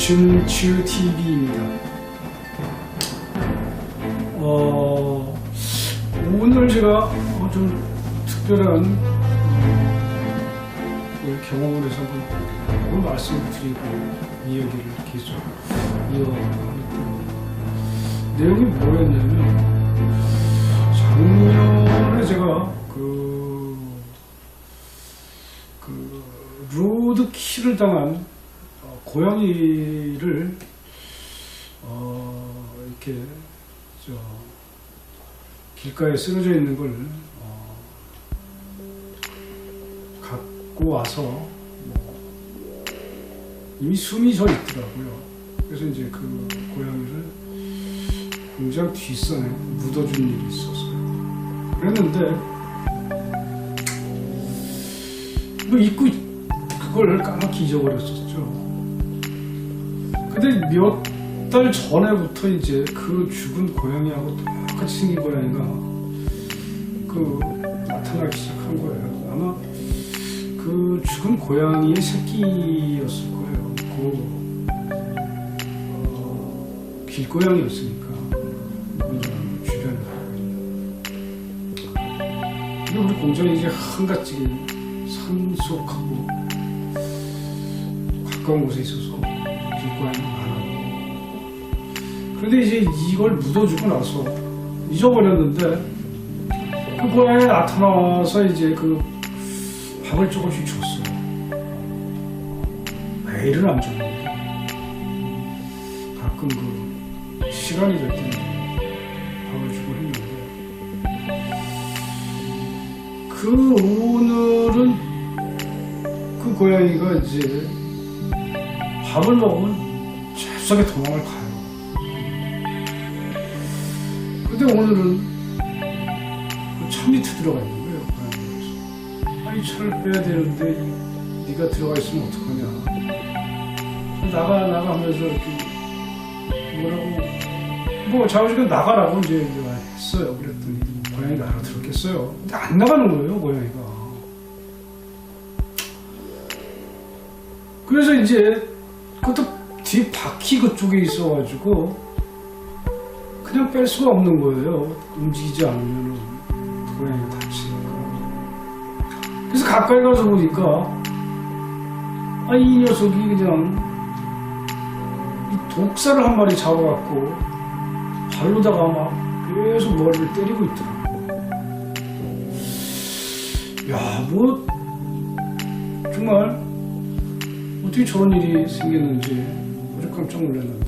배춘 치유 TV입니다. 어, 오늘 제가 어, 좀 특별한 어, 그 경험을 해서 오늘 말씀을 드리고 이야기를 계속 이어가는 내용이 뭐였냐면 작년에 제가 그, 그 로드킬을 당한 어, 고양이를 어, 이렇게 저 길가에 쓰러져 있는 걸 어, 갖고 와서 뭐 이미 숨이 져 있더라고요. 그래서 이제 그 고양이를 공장 뒷선에 묻어준 일이 있었어요. 그랬는데 뭐 잊고 그걸 까맣게 잊어버렸었죠. 근데 몇 달 전에부터 이제 그 죽은 고양이하고 똑같이 생긴 고양이가 그 나타나기 시작한 거예요. 아마 그 죽은 고양이의 새끼였을 거예요. 그 어, 길고양이였으니까 주변에. 근데 우리 공장이 이제 한가지게 산속하고 가까운 곳에 있어서 길고양이가 많아요. 그런데 이제 이걸 묻어주고 나서 잊어버렸는데 그 고양이 나타나서 이제 그 밥을 조금씩 줬어요. 매일은 안 줬는데 가끔 그 시간이 될 때는 밥을 주고 했는데 그 오늘은 그 고양이가 이제 밥을 먹으면 잽싸게 도망을 가요. 근데 오늘은 그차 밑에 들어가 있는 거예요. 고양이가. 아니 차를 빼야 되는데 네가 들어가 있으면 어떡하냐. 나가 나가 하면서 이렇게 뭐라고 뭐 자우지가 나가라고 이제 했어요. 그랬더니 고양이가 알아들었겠어요. 근데 안 나가는 거예요, 고양이가. 그래서 이제 그것도 뒤 바퀴 그쪽에 있어가지고 그냥 뺄 수가 없는 거예요. 움직이지 않으면 고양이가 다치니까. 그래서 가까이 가서 보니까 아, 이 녀석이 그냥 이 독사를 한 마리 잡아갖고 발로다가 막 계속 머리를 때리고 있더라고. 야, 뭐 정말 어떻게 저런 일이 생겼는지 아주 깜짝 놀랐는데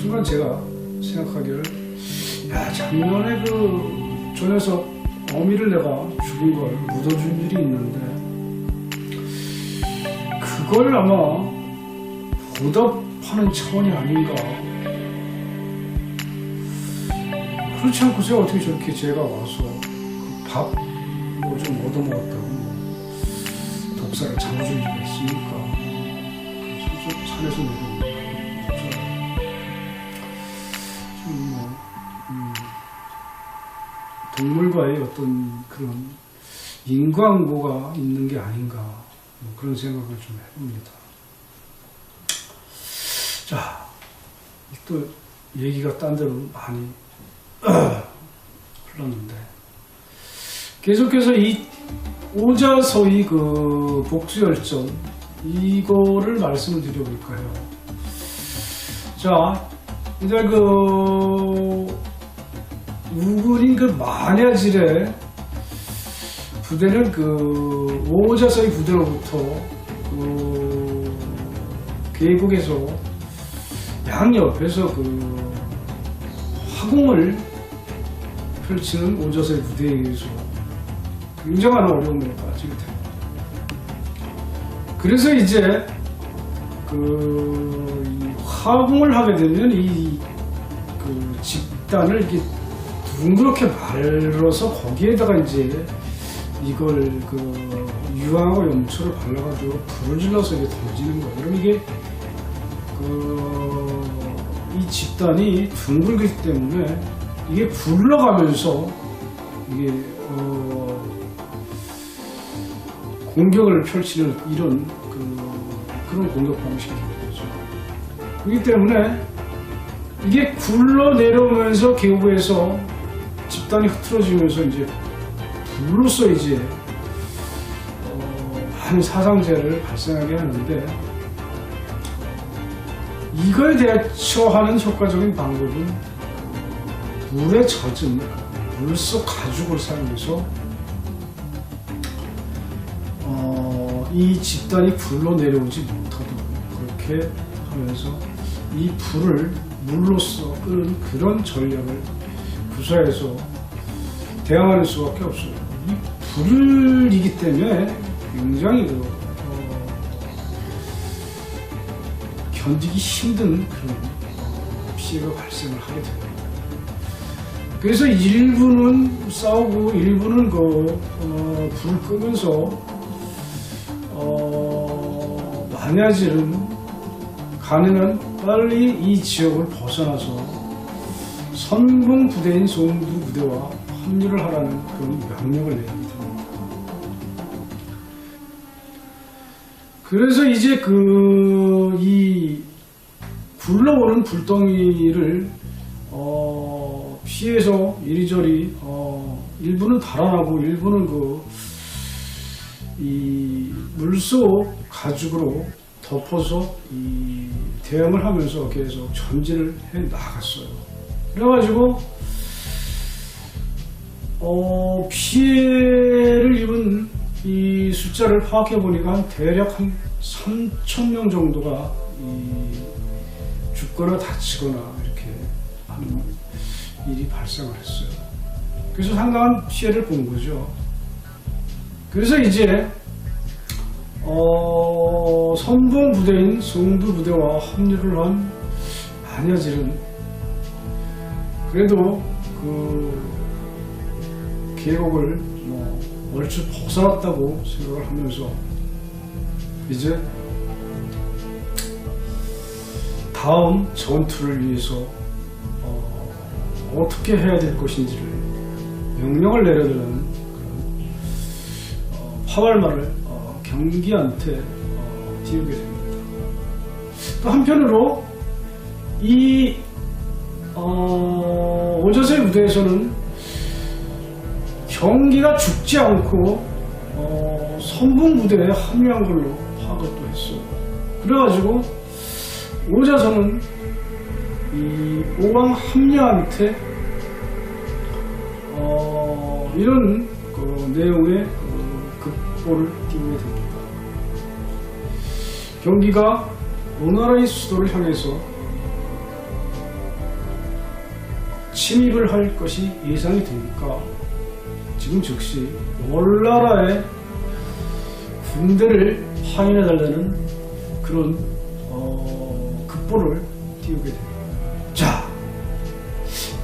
순간 제가 생각하기를 야 작년에 그저 녀석 어미를 내가 죽인 걸 묻어준 일이 있는데 그걸 아마 보답하는 차원이 아닌가. 그렇지 않고서 어떻게 저렇게 제가 와서 그 밥뭐 좀 얻어먹었다 고뭐 독사를 잡아줄 리가 있습니까 그래서 산에서 내려오는 좀뭐 음, 동물과의 어떤 그런 인과응보가 있는 게 아닌가 뭐 그런 생각을 좀 해봅니다. 자, 또 얘기가 딴 데로 많이 흘렀는데 계속해서 이 오자서의 그 복수열전 이거를 말씀을 드려볼까요? 자, 이제 그 우군인 그 만야질의 부대는 그 오자서의 부대로부터 그 계곡에서 양옆에서 그 화공을 펼치는 오자서의 부대에 의해서 굉장한 빠지게 됩니다. 그래서 이제 그이 화공을 하게 되면 이 그 집단을 이렇게 둥그렇게 말아서 거기에다가 이제 이걸 그 유황하고 염초를 발라가지고 불을 질러서 이게 던지는 거예요. 그럼 이게 그 이 집단이 둥글기 때문에 이게 굴러가면서 이게 어 공격을 펼치는 이런 그, 그 그런 공격 방식이 되는 거죠. 그렇기 때문에 이게 굴러 내려오면서 계곡에서 집단이 흐트러지면서 이제 불로써 이제 어, 많은 사상재를 발생하게 하는데 이거에 대처하는 효과적인 방법은 물에 젖은 물속 가죽을 사용해서 이 집단이 굴러 내려오지 못하도록 그렇게 하면서 이 불을 물로써 끄는 그런 전략을 구사해서 대항하는 수밖에 없어요. 이 불이기 때문에 굉장히 그, 어, 견디기 힘든 그런 피해가 발생을 하게 됩니다. 그래서 일부는 싸우고 일부는 그 어, 불을 끄면서 어, 만야질은 가능한 빨리 이 지역을 벗어나서 선봉 부대인 송두 부대와 합류를 하라는 그런 명령을 내립니다. 그래서 이제 그 이 굴러오는 불덩이를 어, 피해서 이리저리 어, 일부는 달아나고 일부는 그 이 물속 가죽으로 덮어서 이 대응을 하면서 계속 전진을 해 나갔어요. 그래가지고 어, 피해를 입은 이 숫자를 파악해 보니까 한 대략 한 3천 명 정도가 이 죽거나 다치거나 이렇게 하는 일이 발생을 했어요. 그래서 상당한 피해를 본 거죠. 그래서 이제 어, 선봉 부대인 송두 부대와 합류를 한 안여질은 그래도 그 계곡을 뭐 얼추 벗어났다고 생각을 하면서 이제 다음 전투를 위해서 어, 어떻게 해야 될 것인지를 명령을 그런 어, 화발말을 어, 경기한테 어, 띄우게 됩니다. 또 한편으로 이 어, 오저세 무대에서는 경기가 죽지 않고 어, 선봉 부대에 합류한 걸로 파악을 또 했어요. 그래가지고 오자선은 이 오왕 합리한테 어, 이런 그 내용의 그 극보를 띄우게 됩니다. 경기가 오나라의 수도를 향해서 침입을 할 것이 예상이 되니까 지금 즉시 월나라의 군대를 파견해 달라는 그런 어, 급보를 띄우게 됩니다. 자,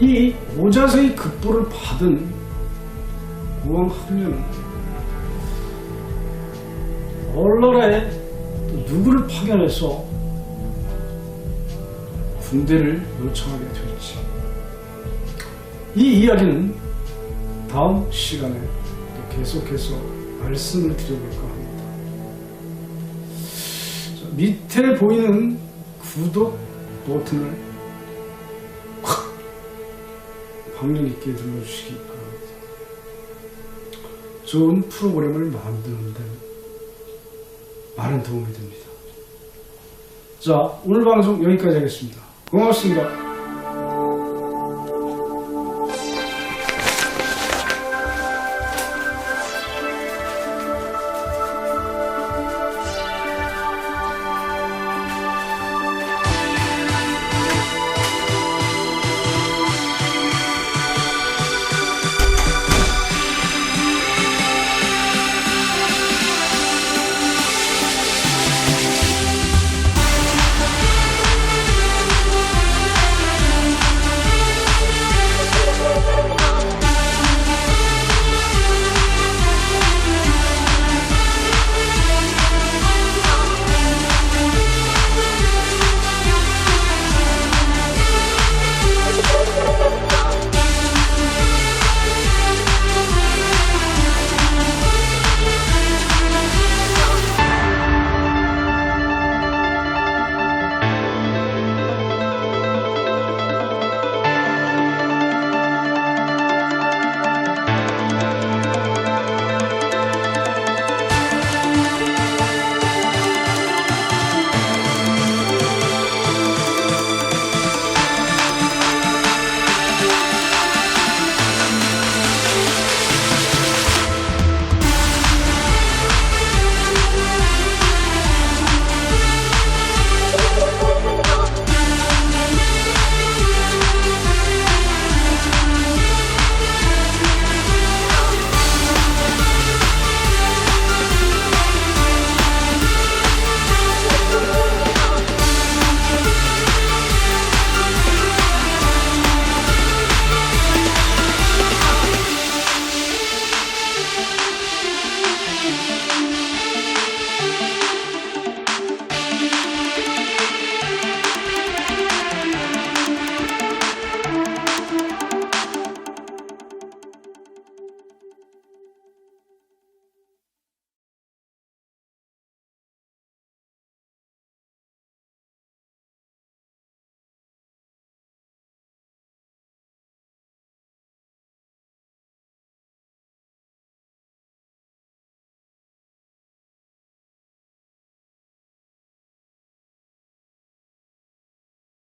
이 오자세의 급보를 받은 우왕 합류는 월나라에 또 누구를 파견해서 군대를 요청하게 될지 이 이야기는 다음 시간에 또 계속해서 말씀을 드려볼까 합니다. 자, 밑에 보이는 구독 버튼을 확 박력 있게 눌러주시기 바랍니다. 좋은 프로그램을 만드는데 많은 도움이 됩니다. 자, 오늘 방송 여기까지 하겠습니다. 고맙습니다.